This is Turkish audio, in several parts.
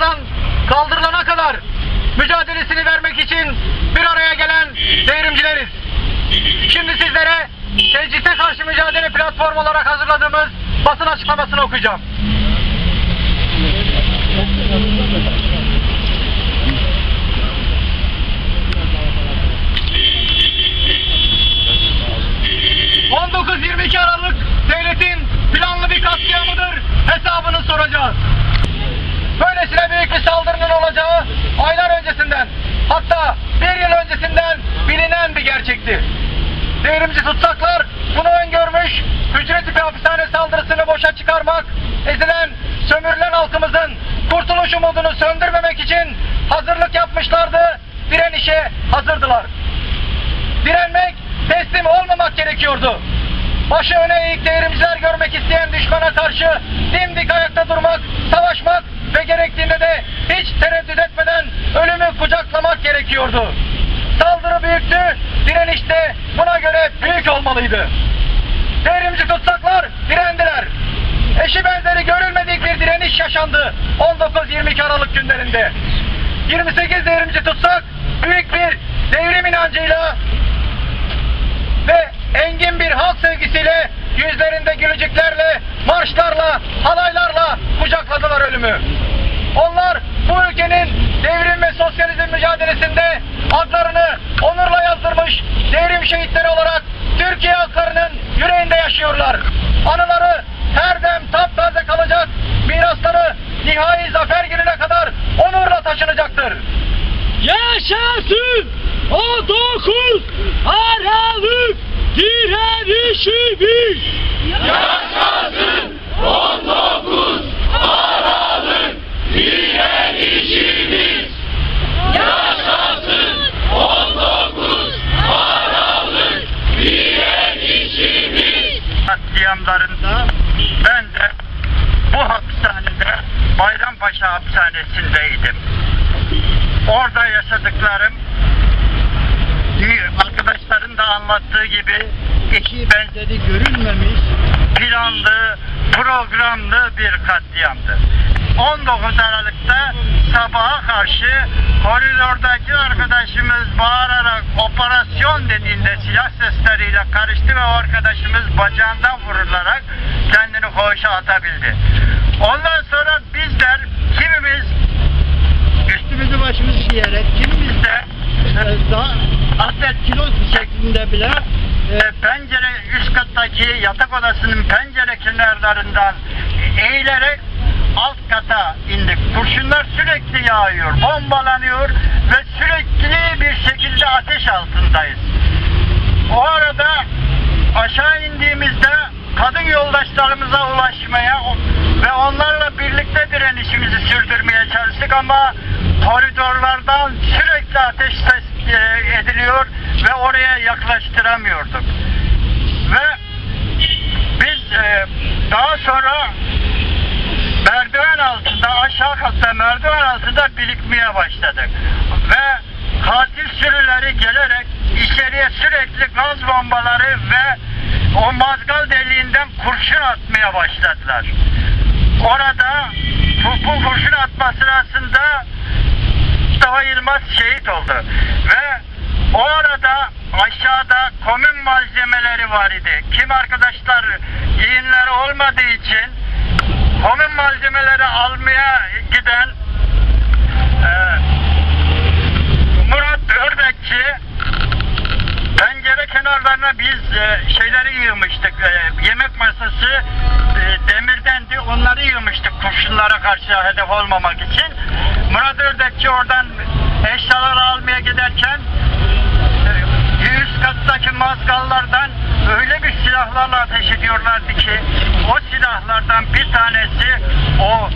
topraklardan kaldırılana kadar mücadelesini vermek için bir araya gelen devrimcileriz. Şimdi sizlere tecrite karşı mücadele platformu olarak hazırladığımız basın açıklamasını okuyacağım. ...19-22 Aralık devletin planlı bir katliamıdır. Hesabını soracağız. Böylesine büyük bir saldırının olacağı aylar öncesinden hatta bir yıl öncesinden bilinen bir gerçekti. Devrimci tutsaklar bunu öngörmüş, hücre tipi hapishane saldırısını boşa çıkarmak, ezilen, sömürülen halkımızın kurtuluş umudunu söndürmemek için hazırlık yapmışlardı, direnişe hazırdılar. Direnmek, teslim olmamak gerekiyordu. Başı öne eğik devrimciler görmek isteyen düşmana karşı dimdik ayakta durmak, savaşmak ve gerektiğinde de hiç tereddüt etmeden ölümü kucaklamak gerekiyordu. Saldırı büyüktü, direniş de buna göre büyük olmalıydı. Devrimci tutsaklar direndiler. Eşi benzeri görülmedik bir direniş yaşandı 19-22 Aralık günlerinde. 28 devrimci tutsak büyük bir devrim inancıyla ve engin bir halk sevgisiyle yüzlerinde gülücüklerle, marşlarla, halaylarla ölümü. Onlar bu ülkenin devrim ve sosyalizm mücadelesinde adlarını onurla yazdırmış devrim şehitleri olarak Türkiye halklarının yüreğinde yaşıyorlar. Anıları her dem taptaze kalacak, mirasları nihai zafer gününe kadar onurla taşınacaktır. Yaşasın 19 Aralık direnişimiz. Yaşasın 19 Aralık direnişimiz. Yaşasın 19 Aralık direnişimiz. Katliamlarında ben de bu hapishanede Bayrampaşa hapishanesindeydim. Orada yaşadıklarım arkadaşların da anlattığı gibi eşi benzeri görülmemiş planlı, programlı bir katliamdı. 19 Aralık'ta sabaha karşı koridordaki arkadaşımız bağırarak operasyon dediğinde silah sesleriyle karıştı ve o arkadaşımız bacağından vurularak kendini koğuşa atabildi. Ondan sonra bizler kimimiz üstümüzü başımızı giyerek kimimiz de e, daha atlet kilos şeklinde bile e, pencere üst kattaki yatak odasının pencere kenarlarından eğilerek alt kata indik. Kurşunlar sürekli yağıyor, bombalanıyor ve sürekli bir şekilde ateş altındayız. O arada aşağı indiğimizde kadın yoldaşlarımıza ulaşmaya ve onlarla birlikte direnişimizi sürdürmeye çalıştık ama koridorlardan sürekli ateş e, ediliyor ve oraya yaklaştıramıyorduk. Ve biz e, daha sonra merdiven altında aşağı katta merdiven altında birikmeye başladık. Ve katil sürüleri gelerek içeriye sürekli gaz bombaları ve o mazgal deliğinden kurşun atmaya başladılar. Orada bu, kurşun atma sırasında Mustafa Yılmaz şehit oldu. Ve o arada aşağıda komün malzemeleri var idi. Kim arkadaşlar giyinleri olmadığı için komün malzemeleri almaya giden e, Murat Ördekçi pencere kenarlarına biz e, şeyleri yığmıştık. E, yemek masası e, demirdendi. Onları yığmıştık kurşunlara karşı hedef olmamak için. Murat Ördekçi oradan eşyaları almaya giderken e, üst kattaki mazgallardan öyle bir silahlarla ateş ediyorlardı ki o silahlardan bir tanesi o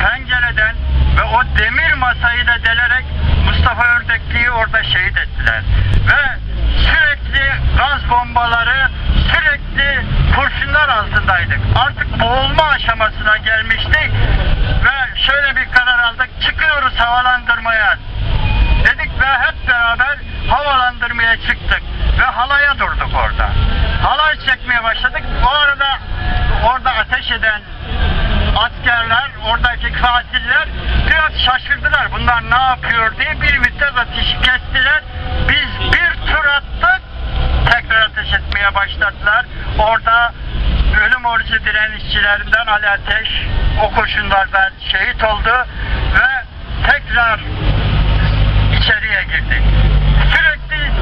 pencereden ve o demir masayı da delerek Mustafa Ördekli'yi orada şehit ettiler. Ve sürekli gaz bombaları, sürekli kurşunlar altındaydık. Artık boğulma aşamasına gelmiştik ve şöyle bir karar aldık. Çıkıyoruz havalandırmaya. Dedik ve hep beraber havalandırmaya çıktık. Ve halaya durduk orada. Halay çekmeye başladık. O arada orada ateş eden askerler, oradaki katiller biraz şaşırdılar. Bunlar ne yapıyor diye bir müddet ateşi kestiler. Biz bir tur attık, tekrar ateş etmeye başladılar. Orada ölüm orucu direnişçilerinden Ali Ateş o kurşunlardan şehit oldu ve tekrar içeriye girdik.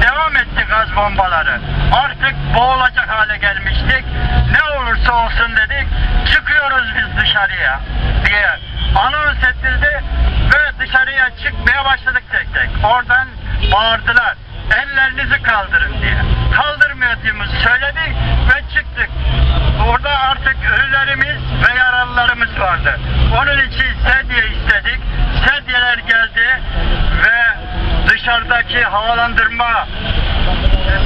Devam etti gaz bombaları. Artık boğulacak hale gelmiştik. Ne olursa olsun dedik. Çıkıyoruz biz dışarıya diye anons edildi ve dışarıya çıkmaya başladık tek tek. Oradan bağırdılar. Ellerinizi kaldırın diye. Kaldırmadığımızı söyledik ve çıktık. Orada artık ölülerimiz ve yaralılarımız vardı. Onun için sedye istedik. Sedyeler geldi ve dışarıdaki havalandırma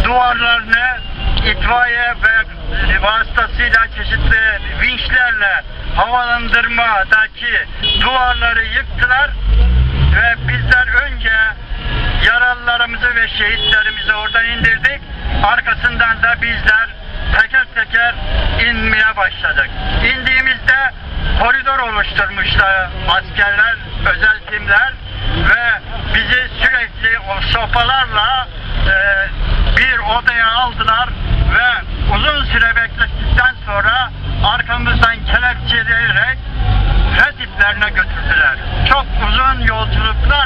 duvarlarını itfaiye ve vasıtasıyla çeşitli vinçlerle havalandırmadaki duvarları yıktılar ve bizler önce yaralılarımızı ve şehitlerimizi oradan indirdik. Arkasından da bizler teker teker inmeye başladık. İndiğimizde koridor oluşturmuşlar askerler, özel timler ve bizi sürekli o sopalarla e, bir odaya aldılar ve uzun süre beklettikten sonra arkamızdan kelepçeleyerek Redditlerine götürdüler. Çok uzun yolculuklar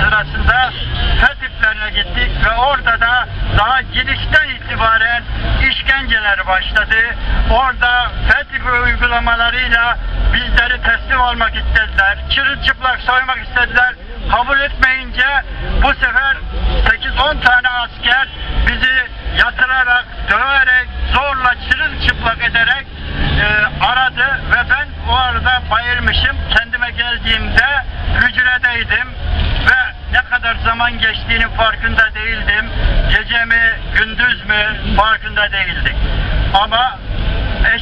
sırasında Redditlerine gittik ve orada da daha girişten itibaren işkenceler başladı. Orada FETÖ uygulamalarıyla bizleri teslim almak istediler. Çırılçıplak soymak istediler. Kabul etmeyince bu sefer 8-10 tane asker bizi yatırarak, döverek, zorla çırılçıplak ederek e, aradı ve ben o arada bayılmışım. Kendime geldiğimde hücredeydim ve ne kadar zaman geçtiğinin farkında değildim. Gece mi, gündüz mü farkında değildik. Ama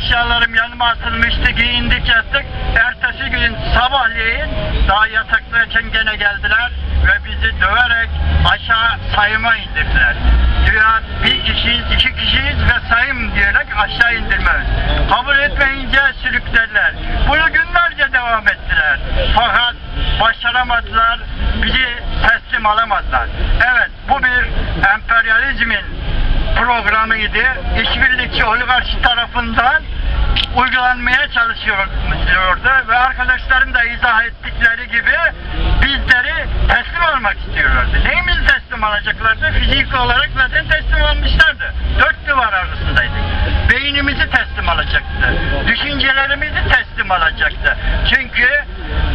eşyalarım yanıma atılmıştı, giyindik yattık. Ertesi gün sabahleyin daha yataktayken gene geldiler ve bizi döverek aşağı sayıma indirdiler. Güya bir kişiyiz, iki kişiyiz ve sayım diyerek aşağı indirmemiz. Kabul etmeyince sürüklerler. Bunu günlerce devam ettiler. Fakat başaramadılar, bizi teslim alamadılar. Evet, bu bir emperyalizmin programıydı. İşbirlikçi oligarşi tarafından uygulanmaya çalışıyordu ve arkadaşların da izah ettikleri gibi bizleri teslim almak istiyorlardı. Neyimizi teslim alacaklardı? Fiziki olarak zaten teslim almışlardı. Dört duvar arasındaydık. Beynimizi teslim alacaktı. Düşüncelerimizi teslim alacaktı. Çünkü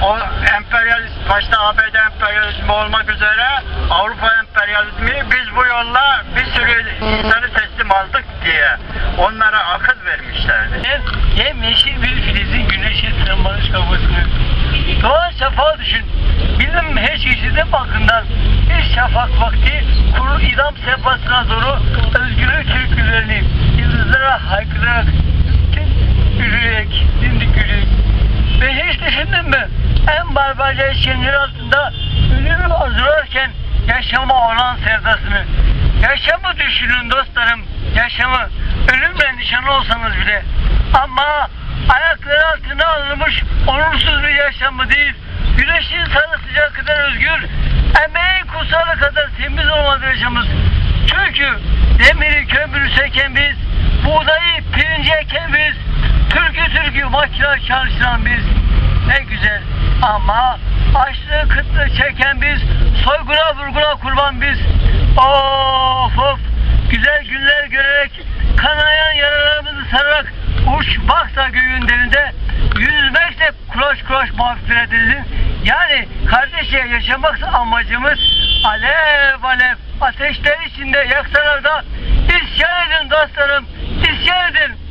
o emperyalist, başta ABD emperyalizmi olmak üzere Avrupa emperyalizmi biz bu yolla bir sürü aldık diye onlara akıl vermişlerdi. Hem yeşil bir filizin güneşe tırmanış kafasını. Doğan şafağı düşün. Bilim her çeşidi bakımdan bir şafak vakti kuru idam sehpasına doğru özgürlük türkülerini yıldızlara haykırarak yürüyerek, dimdik yürüyerek. Ve hiç düşündün mü? En barbarca işkenceler altında ölümü arzularken yaşama olan sevdasını. Yaşamı düşünün dostlarım, yaşamı. Ölümle nişan olsanız bile. Ama ayakları altına alınmış onursuz bir yaşamı değil. Güneşin sarı kadar özgür, emeğin kutsalı kadar temiz olmadı yaşamımız. Çünkü demiri kömürü seken biz, buğdayı pirinci eken biz, türkü türkü makine çalıştıran biz. Ne güzel ama açlığı kıtlığı çeken biz, soyguna vurguna kurban biz. Of of güzel günler görerek kanayan yaralarımızı sararak uçmak da göğün derinde yüzmek de kulaş kulaş mağfiret edilsin. Yani kardeşe yaşamak amacımız alev alev ateşler içinde yaksalar da isyan edin dostlarım isyan edin.